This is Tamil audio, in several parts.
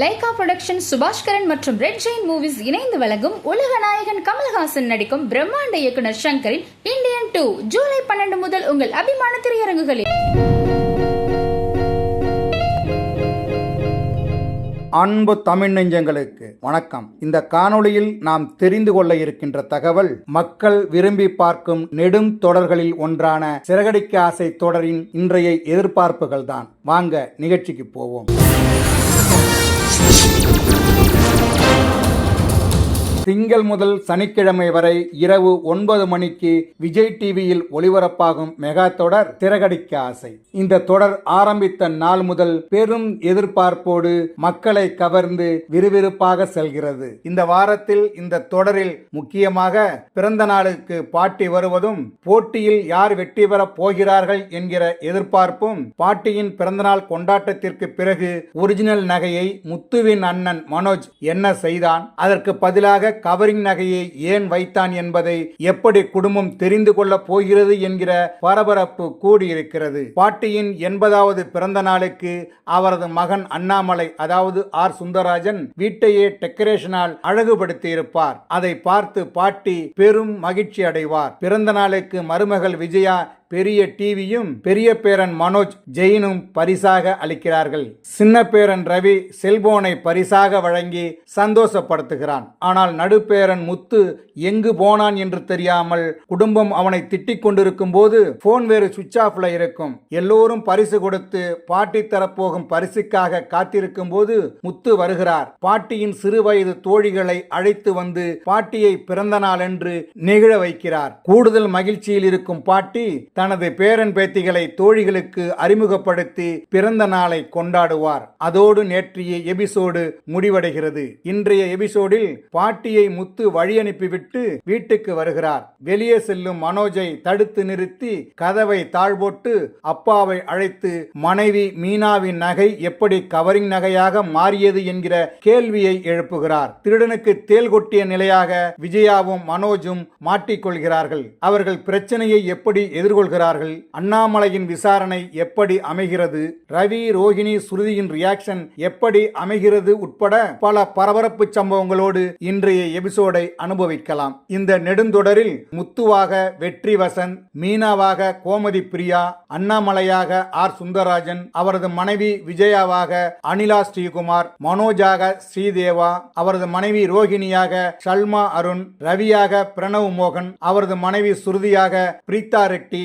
லைகா புரொடக்ஷன் சுபாஷ்கரன் மற்றும் ரெட் ஜெயின் மூவிஸ் இணைந்து வழங்கும் உலக நாயகன் கமல்ஹாசன் நடிக்கும் பிரம்மாண்ட இயக்குனர் சங்கரின் இந்தியன் டூ ஜூலை பன்னெண்டு முதல் உங்கள் அபிமான திரையரங்குகளில். அன்பு தமிழ் நெஞ்சங்களுக்கு வணக்கம். இந்த காணொளியில் நாம் தெரிந்து கொள்ள இருக்கின்ற தகவல் மக்கள் விரும்பி பார்க்கும் நெடும் தொடர்களில் ஒன்றான சிறகடிக்க ஆசை தொடரின் இன்றைய எதிர்பார்ப்புகள் தான் வாங்க நிகழ்ச்சிக்கு போவோம். திங்கள் முதல் சனிக்கிழமை வரை இரவு ஒன்பது மணிக்கு விஜய் டிவியில் ஒளிபரப்பாகும் மெகா தொடர் திரகடிக்க ஆசை. இந்த தொடர் ஆரம்பித்த நாள் முதல் பெரும் எதிர்பார்ப்போடு மக்களை கவர்ந்து விறுவிறுப்பாக செல்கிறது. இந்த வாரத்தில் இந்த தொடரில் முக்கியமாக பிறந்த நாளுக்கு பாட்டி வருவதும் போட்டியில் யார் வெற்றி பெறப் போகிறார்கள் என்கிற எதிர்பார்ப்பும் பாட்டியின் பிறந்தநாள் கொண்டாட்டத்திற்கு பிறகு ஒரிஜினல் நகையை முத்துவின் அண்ணன் மனோஜ் என்ன செய்தான்? அதற்கு பதிலாக கவரிங் நகையை ஏன் வைத்தான் என்பதை எப்படி குடும்பம் தெரிந்து கொள்ளப் போகிறது என்கிற பரபரப்பு கூடியிருக்கிறது. பாட்டியின் எண்பதாவது பிறந்த நாளுக்கு அவரது மகன் அண்ணாமலை அதாவது ஆர். சுந்தரராஜன் வீட்டையே டெக்கரேஷனால் அழகுபடுத்தியிருப்பார். அதை பார்த்து பாட்டி பெரும் மகிழ்ச்சி அடைவார் பிறந்த நாளுக்கு மருமகள் விஜயா பெரிய டிவியும் பெரிய பேரன் மனோஜ் ஜெயினும் பரிசாக அளிக்கிறார்கள். சின்ன பேரன் ரவி செல்போனை பரிசாக வழங்கி சந்தோஷப்படுத்துகிறான். ஆனால் நடுப்பேரன் முத்து எங்கு போனான் என்று தெரியாமல் குடும்பம் அவனை திட்டிக் கொண்டிருக்கும் போது போன் வேறு சுவிட்ச் ஆஃப்ல இருக்கும். எல்லோரும் பரிசு கொடுத்து பாட்டி தரப்போகும் பரிசுக்காக காத்திருக்கும் போது முத்து வருகிறார். பாட்டியின் சிறுவயது தோழிகளை அழைத்து வந்து பாட்டியை பிறந்த நாள் என்று நெகிழ வைக்கிறார். கூடுதல் மகிழ்ச்சியில் இருக்கும் பாட்டி தனது பேரன் பேத்திகளை தோழிகளுக்கு அறிமுகப்படுத்தி பிறந்த நாளை கொண்டாடுவார். அதோடு நேற்றைய எபிசோடு முடிவடைகிறது. இன்றைய எபிசோடில் பாட்டியை முத்து வழி அனுப்பிவிட்டு வீட்டுக்கு வருகிறார். வெளியே செல்லும் மனோஜை தடுத்து நிறுத்தி கதவை தாழ்போட்டு அப்பாவை அழைத்து மனைவி மீனாவின் நகை எப்படி கவரிங் நகையாக மாறியது? என்கிற கேள்வியை எழுப்புகிறார். திருடனுக்கு தேல் கொட்டிய நிலையாக விஜயாவும் மனோஜும் மாட்டிக்கொள்கிறார்கள். அவர்கள் பிரச்சனையை எப்படி எதிர்கொள்கிறார்கள் அண்ணாமலையின் விசாரணை எப்படி அமைகிறது? ரவி ரோஹிணி சுருதியின் ரியாக்ஷன் எப்படி அமைகிறது உட்பட பல பரபரப்பு சம்பவங்களோடு இன்றைய எபிசோடை அனுபவிக்கலாம். இந்த நெடுந்தொடரில் முத்துவாக வெற்றி வசந்த் மீனாவாக கோமதி பிரியா அண்ணாமலையாக ஆர். சுந்தரராஜன் அவரது மனைவி விஜயாவாக அனிலா ஸ்ரீகுமார் மனோஜாக ஸ்ரீதேவா அவரது மனைவி ரோஹிணியாக ஷல்மா அருண் ரவியாக பிரணவ் மோகன் அவரது மனைவி சுருதியாக பிரீதா ரெட்டி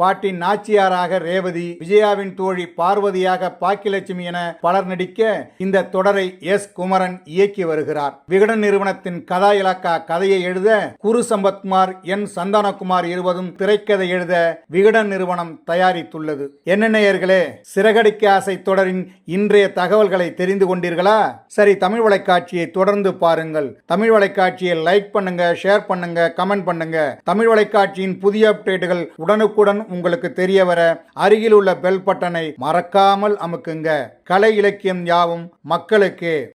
பாட்டின் நாச்சியாராக ரேவதி விஜயாவின் தோழி பார்வதியாக பாக்கியலட்சுமி என பலர் நடிக்க இந்த தொடரை எஸ். குமரன் இயக்கி வருகிறார். விகடன் நிறுவனத்தின் கதா இலக்கா கதையை எழுத குரு சம்பத்குமார் என் சந்தானகுமார் இருவரும் திரைக்கதை எழுத விகடன் நிறுவனம் தயாரித்துள்ளது. என்ன நேயர்களே சிறகடிக்க ஆசை தொடரின் இன்றைய தகவல்களை தெரிந்து கொண்டீர்களா? சரி தமிழ் வலைக்காட்சியை தொடர்ந்து பாருங்கள். தமிழ் வலைக்காட்சியை லைக் பண்ணுங்க ஷேர் பண்ணுங்க கமெண்ட் பண்ணுங்க. தமிழ் வலைக்காட்சியின் புதிய அப்டேட்டுகள் உடனுக்குடன் உங்களுக்கு தெரிய வர அருகில் உள்ள பெல் பட்டனை மறக்காமல் அமுக்குங்க. கலை இலக்கியம் யாவும் மக்களுக்கு.